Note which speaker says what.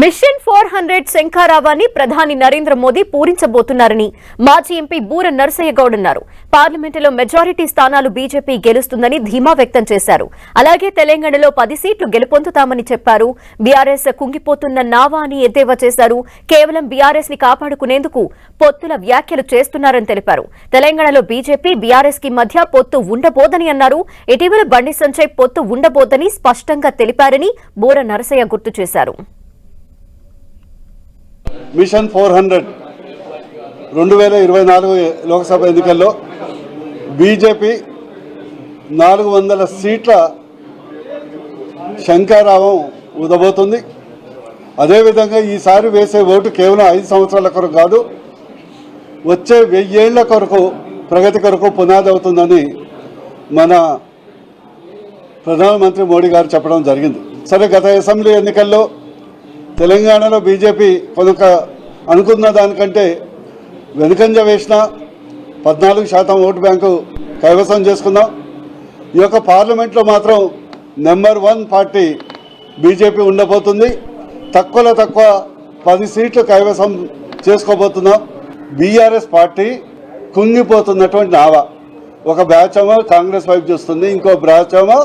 Speaker 1: Mission for hundred శంఖారావాన్ని ప్రధాని నరేంద్ర మోదీ పూరించబోతున్నారని మాజీ MP బూర నరసయ్య గౌడ్ అన్నారు. పార్లమెంటులో మెజారిటీ స్థానాలు బీజేపీ గెలుస్తుందని ధీమా వ్యక్తం చేశారు. అలాగే తెలంగాణలో పది సీట్లు గెలుపొందుతామని చెప్పారు. బీఆర్ఎస్ కుంగిపోతున్న నావా అని ఎద్దేవా చేశారు. కేవలం బీఆర్ఎస్ని కాపాడుకునేందుకు పొత్తుల వ్యాఖ్యలు చేస్తున్నారని తెలిపారు. తెలంగాణలో బీజేపీ బీఆర్ఎస్కి మధ్య పొత్తు ఉండబోదని అన్నారు. ఇటీవల బండి సంజయ్ పొత్తు ఉండబోదని స్పష్టంగా తెలిపారని బూర నరసయ్య గుర్తు చేశారు.
Speaker 2: మిషన్ ఫోర్ హండ్రెడ్ రెండు వేల ఇరవై నాలుగు లోక్సభ ఎన్నికల్లో బీజేపీ నాలుగు వందల సీట్ల శంకారావం ఉదబోతుంది అదేవిధంగా ఈసారి వేసే ఓటు కేవలం ఐదు సంవత్సరాల కొరకు కాదు వచ్చే వెయ్యేళ్ళ కొరకు ప్రగతి కొరకు పునాది అవుతుందని మన ప్రధానమంత్రి మోడీ గారు చెప్పడం జరిగింది. సరే గత అసెంబ్లీ ఎన్నికల్లో తెలంగాణలో బీజేపీ కొనుక అనుకున్న దానికంటే వెనుకంజ వేసిన పద్నాలుగు శాతం ఓటు బ్యాంకు కైవసం చేసుకుందాం. ఈ యొక్క పార్లమెంట్లో మాత్రం నెంబర్ వన్ పార్టీ బీజేపీ ఉండబోతుంది. తక్కువలో తక్కువ పది సీట్లు కైవసం చేసుకోబోతున్నాం. బీఆర్ఎస్ పార్టీ కుంగిపోతున్నటువంటి నావ. ఒక బ్యాచ్ ఏమో కాంగ్రెస్ వైపు చూస్తుంది ఇంకో బ్యాచ్ ఏమో